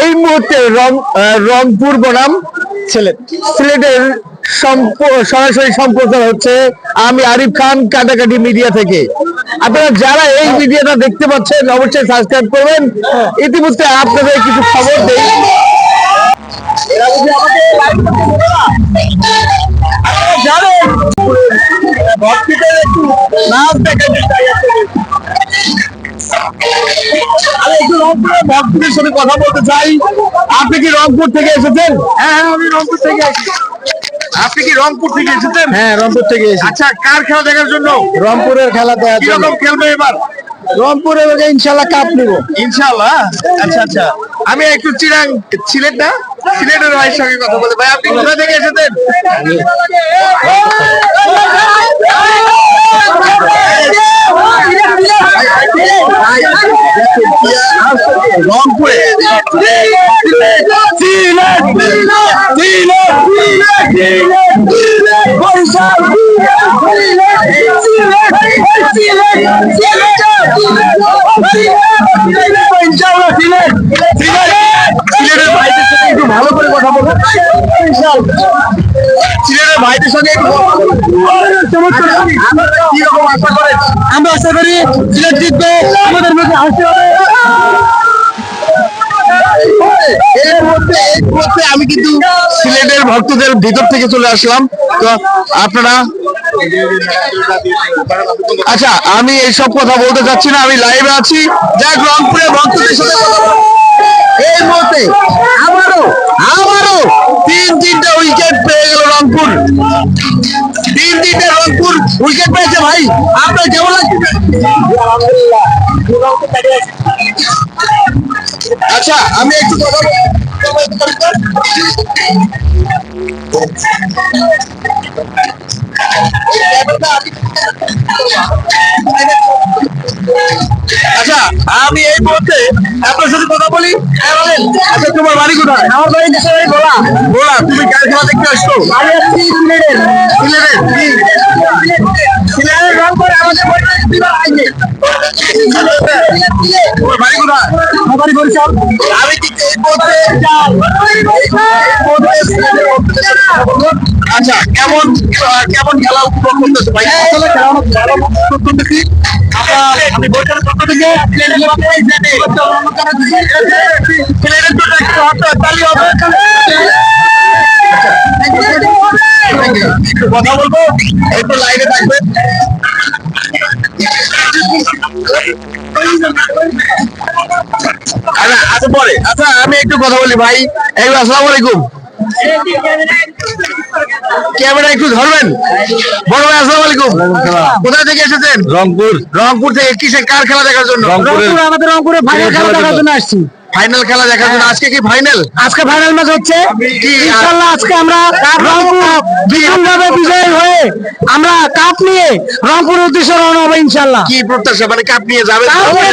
এই মুহূর্তে রংপুর বনাম। সিলেট সিলেটের সরাসরি সম্প্রচার হচ্ছে আমি আরিফ খান, কাটাকাটি মিডিয়া থেকে। আপনারা যারা এই মিডিয়াটা দেখতে পাচ্ছেন, অবশ্যই সাবস্ক্রাইব করবেন। ইতিমধ্যে আপনাদের কিছু খবর দেই। জানেন একটু নাচ দেখাতে চাই। আমি একটু রংপুরের ভক্তদের সাথে কথা বলতে চাই আপনি কি রংপুর থেকে এসেছেন হ্যাঁ হ্যাঁ আমি রংপুর থেকে এসেছি আপনি কি রংপুর থেকে এসেছেন হ্যাঁ রংপুর থেকে এসেছি আচ্ছা কার খেলা দেখার জন্য রংপুরের খেলা দেখার জন্য কীরকম খেলবে এবার রংপুরে ইনশাল্লাহ কাপ নিব ইনশাআল্লাহ আচ্ছা আচ্ছা আমি একটু চিরাং সিলেট না সিলেটের ভাইয়ের সঙ্গে কথা বলে ভাই আপনি কোথা থেকে এসেছেন রংপুরে সিলেট সিলেট বরিশাল ইনশাআল্লাহ সিলেট সিলেট সিলেটের ভাইদের সাথে একটু ভালো করে কথা বলব সঙ্গে আমরা আশা করি সিলেট জিতবে আমাদের মধ্যে হাসি হবে। এর মধ্যে আমি কিন্তু সিলেটের ভক্তদের ভিতর থেকে চলে আসলাম। তো আপনারা আচ্ছা আমি এইসব কথা বলতে চাচ্ছি না আমি লাইভে আছি। যাক রংপুরের ভক্তদের সাথে কথা। এই মুহূর্তে আবারও আবারও তিন তিনটা উইকেট পেয়ে গেল রংপুর। তিন তিনটা রংপুর উইকেট পেয়েছে ভাই। আপনার কেমন লাগছে? আচ্ছা আমি একটু কথা বলব আচ্ছা আমি এই মুহূর্তে আপনার সাথে কথা বলি। হ্যাঁ, বলেন। আচ্ছা তোমার বাড়ি কোথায়? আমার বাড়ি দেশের বলা বলা তুমি কার খেলা দেখতে আসছো? আমি আসছি সিলেটের। সিলেটের সিলেটের রং করে আমাদের বাড়িতে তোমার বাড়ি কোথায়? বাড়ি বরিশাল আমি কিন্তু এই মধ্যে আচ্ছা কেমন কেমন খেলা উপভোগ করতেছো ভাই? আসলে খেলা অনেক ভালো করতেছি। আমরা আমি পক্ষ থেকে সিলেটের পক্ষে সিলেটের জন্য একটু হাত তালি হবে একটু কথা বলব একটু লাইনে থাকবেন আচ্ছা পরে আচ্ছা আমি একটু কথা বলি ভাই। এই আসসালামু আলাইকুম। ক্যামেরা একটু ধরবেন? বড় ভাই আসসালাম আলাইকুম। কোথা থেকে এসেছেন? রংপুর। রংপুর থেকে কিসের কার খেলা দেখার জন্য? রংপুর আমাদের রংপুরে ফাইনাল খেলা দেখার জন্য আসছি। ফাইনাল খেলা দেখার জন্য আজকে কি ফাইনাল আজকে ফাইনাল ম্যাচ হচ্ছে। ইনশাআল্লাহ আজকে আমরা বিজয়ী হয়ে আমরা কাপ নিয়ে রংপুর উদ্দেশ্যে রওনা হব ইনশাআল্লাহ। কি প্রত্যাশা? মানে কাপ নিয়ে যাবে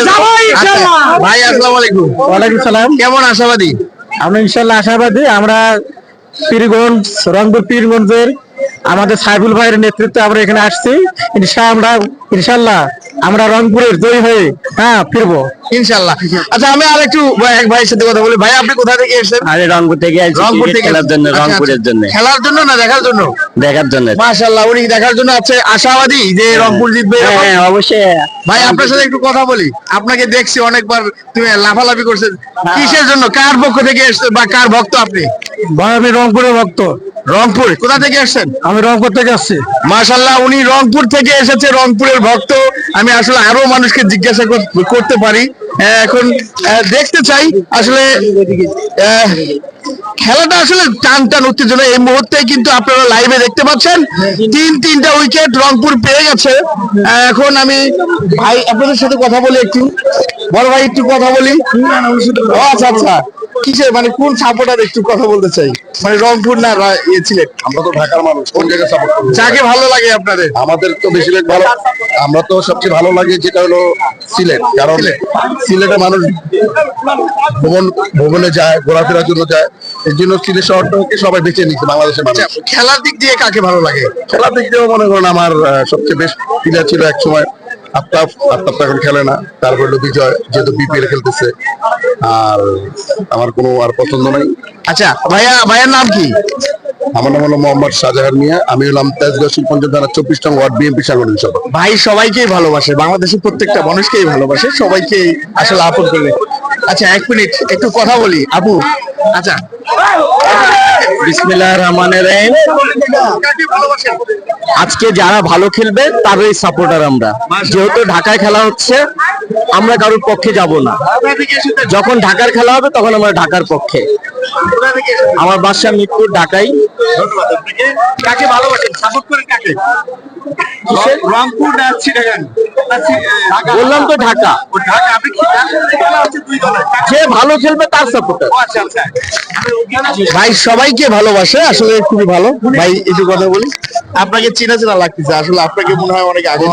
যাব ইনশাআল্লাহ। আচ্ছা, ভাই আসসালামু আলাইকুম। ওয়ালাইকুম সালাম। কেমন আশাবাদী? আমরা ইনশাআল্লাহ আশাবাদী। আমরা পীরগঞ্জ রংপুর পীরগঞ্জের আমাদের সাইফুল ভাইয়ের নেতৃত্বে আমরা এখানে আসছি। ইনশাআল্লাহ আমরা ইনশাআল্লাহ আমরা রংপুরের জয়ী হয়ে হ্যাঁ ফিরবো। ইনশাআল্লাহ আচ্ছা আমি আর একটু ভাই- এক ভাইয়ের সাথে কথা বলি। ভাই আপনি কোথা থেকে এসেছেন? আরে রংপুর থেকে আসছি রংপুর থেকে খেলার জন্য আচ্ছা, রংপুরের আচ্ছা। জন্য। খেলার জন্য না দেখার জন্য? দেখার জন্য। মাশাআল্লাহ উনি দেখার জন্য আছে? আশাবাদী যে রংপুর জিতবে হ্যাঁ হ্যাঁ, অবশ্যই। ভাই আপনার সাথে একটু কথা বলি। আপনাকে দেখছি অনেকবার তুমি লাফালাফি করছেন। কিসের জন্য? কার পক্ষ থেকে এসছেন বা কার ভক্ত আপনি? ভাই আমি রংপুরের ভক্ত। রংপুর কোথা থেকে এসছেন আমি রংপুর থেকে আসছি। মাশাল্লাহ উনি রংপুর থেকে এসেছে রংপুরের ভক্ত। আমি আসলে আরও মানুষকে জিজ্ঞাসা করতে পারি। এখন দেখতে চাই আসলে খেলাটা আসলে টান টান উত্তেজনা। এই মুহূর্তে কিন্তু আপনারা লাইভে দেখতে পাচ্ছেন তিন তিনটা উইকেট রংপুর পেয়ে গেছে। এখন আমি ভাই আপনাদের সাথে কথা বলি একটু। বড় ভাই একটু কথা বলি। আচ্ছা আচ্ছা। কিসের? মানে কোন সাপোর্টার একটু কথা বলতে চাই? মানে রংপুর না ইয়ে ছিলেন? আমরা তো ঢাকার মানুষ কোন জায়গায় সাপোর্ট করব? যাকে ভালো লাগে আপনাদের। আমাদের তো বেশিরভাগ ভালো আমরা তো সবচেয়ে ভালো লাগে যেটা হলো সিলেট। কারণ সিলেটে মানুষ ভ্রমণ ভ্রমণে যায় ঘোরাফেরার জন্য যায়। এর জন্য সিলেট শহরটাকে সবাই বেছে নিচ্ছে বাংলাদেশের মানুষ। আচ্ছা, খেলার দিক দিয়ে কাকে ভালো লাগে? খেলার দিক দিয়েও মনে করেন আমার সবচেয়ে বেস্ট প্লেয়ার ছিল এক সময় আফতাব আফতাব এখন খেলে না। তারপর হলো বিজয় যেহেতু বিপিএল খেলতেছে। আর আমার কোনো আর পছন্দ নাই। আচ্ছা ভাইয়া ভাইয়ার নাম কি? আমার নাম হলো মোহাম্মদ শাহজাহান মিয়া। আমি হলাম তেজগাঁও শিল্পঞ্চল থানা চব্বিশ নং ওয়ার্ড বিএনপি সাংগঠনিক সভা ভাই সবাইকেই ভালোবাসে। বাংলাদেশের প্রত্যেকটা মানুষকেই ভালোবাসে। সবাইকেই আসলে আপন করে আচ্ছা এক মিনিট একটু কথা বলি। আপু আচ্ছা। বিসমিল্লাহ রহমানের রহিম আজকে যারা ভালো খেলবে তারই সাপোর্টার আমরা যেহেতু ঢাকায় খেলা হচ্ছে আমরা কারোর পক্ষে যাব না? যখন ঢাকার খেলা হবে তখন আমরা ঢাকার পক্ষে? আমার বাসা মিরপুর ঢাকাই কাকে ভালোবাসেন সাপোর্ট করেন কাকে রংপুর না চিটাগাং? বললাম তো ঢাকা। ও ঢাকা আপনি কি জানেন? খেলা হচ্ছে দুই দলের যে ভালো খেলবে তার সাপোর্টার ও আচ্ছা আচ্ছা। ভাই সবাইকে ভালোবাসে আসলে খুবই ভালো। ভাই একটু কথা বলি। আপনাকে চেনা চেনা লাগতেছে আসলে আপনাকে মনে হয় অনেক আগে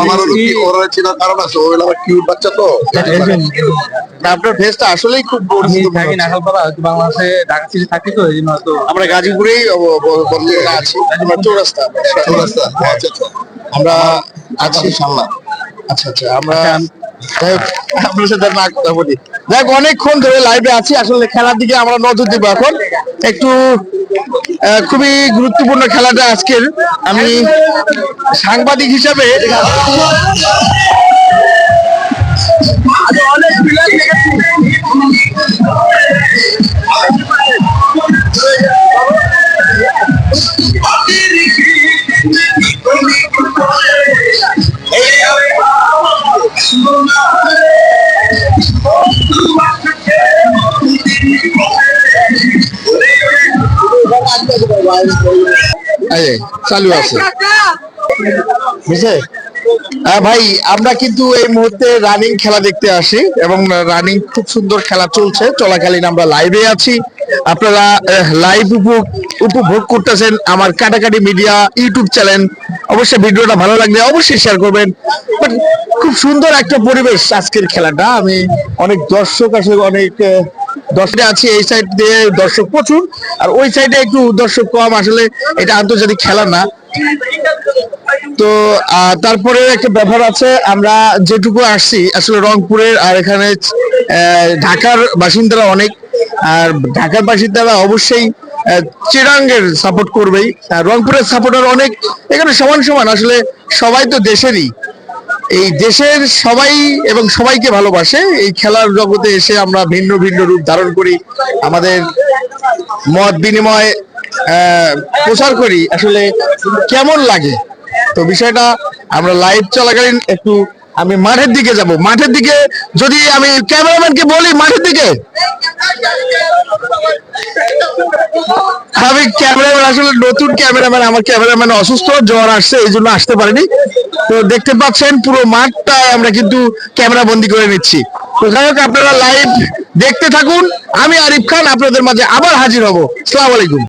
ওর চেনার কারণ আছে ও হলো আমার কিউট বাচ্চা তো। আপনার ফেসটা আসলেই খুব পরিচিত মনে হচ্ছে। নাখালপাড়া বাংলাদেশে ঢাকা সিটি থাকি তো এই জন্য হয়তো আমরা গাজীপুরেই আছি চৌরাস্তা। চৌরাস্তা আচ্ছা আচ্ছা। আমরা আছি সামলা আচ্ছা আচ্ছা আমরা আপনার সাথে না কথা বলি। দেখ অনেকক্ষণ ধরে লাইভে আছি। আসলে খেলার দিকে আমরা নজর দিব এখন। একটু খুবই গুরুত্বপূর্ণ খেলাটা আজকের। আমি সাংবাদিক হিসাবে চালু আছে। বুঝছে আহ, ভাই আমরা কিন্তু এই মুহূর্তে রানিং খেলা দেখতে আসি এবং রানিং খুব সুন্দর খেলা চলছে। চলাকালীন আমরা লাইভে আছি। আপনারা লাইভ উপভোগ উপভোগ করতেছেন আমার কাটাকাটি মিডিয়া ইউটিউব চ্যানেল অবশ্যই ভিডিওটা ভালো লাগলে অবশ্যই শেয়ার করবেন। But খুব সুন্দর একটা পরিবেশ আজকের খেলাটা। আমি অনেক দর্শক আসলে অনেক দর্শকে আছি এই সাইড দিয়ে দর্শক প্রচুর, আর ওই সাইডে একটু দর্শক কম, আসলে এটা আন্তর্জাতিক খেলা না। তো তারপরে একটা ব্যাপার আছে, আমরা যেটুকু আসছি, আসলে রংপুরের আর এখানে ঢাকার বাসিন্দারা অনেক, আর ঢাকার বাসিন্দারা অবশ্যই চিরাঙ্গের সাপোর্ট করবেই। আর রংপুরের সাপোর্টার অনেক, এখানে সমান সমান, আসলে সবাই তো দেশেরই। এই দেশের সবাই এবং সবাইকে ভালোবাসে। এই খেলার জগতে এসে আমরা ভিন্ন ভিন্ন রূপ ধারণ করি, আমাদের মত বিনিময় প্রচার করি। আসলে কেমন লাগে? তো বিষয়টা আমরা লাইভ চলাকালীন একটু আমি মাঠের দিকে যাব। মাঠের দিকে যদি আমি ক্যামেরাম্যানকে বলি, মাঠের দিকে? আমি ক্যামেরাম্যান, আসলে নতুন ক্যামেরাম্যান, আমার ক্যামেরাম্যান অসুস্থ, জ্বর আসছে, এই জন্য আসতে পারেনি। তো দেখতে পাচ্ছেন পুরো মাঠটা আমরা কিন্তু ক্যামেরা বন্দি করে নিচ্ছি। তো যাই হোক, আপনারা লাইভ দেখতে থাকুন। আমি আরিফ খান, আপনাদের মাঝে আবার হাজির হব। সালাম আলাইকুম।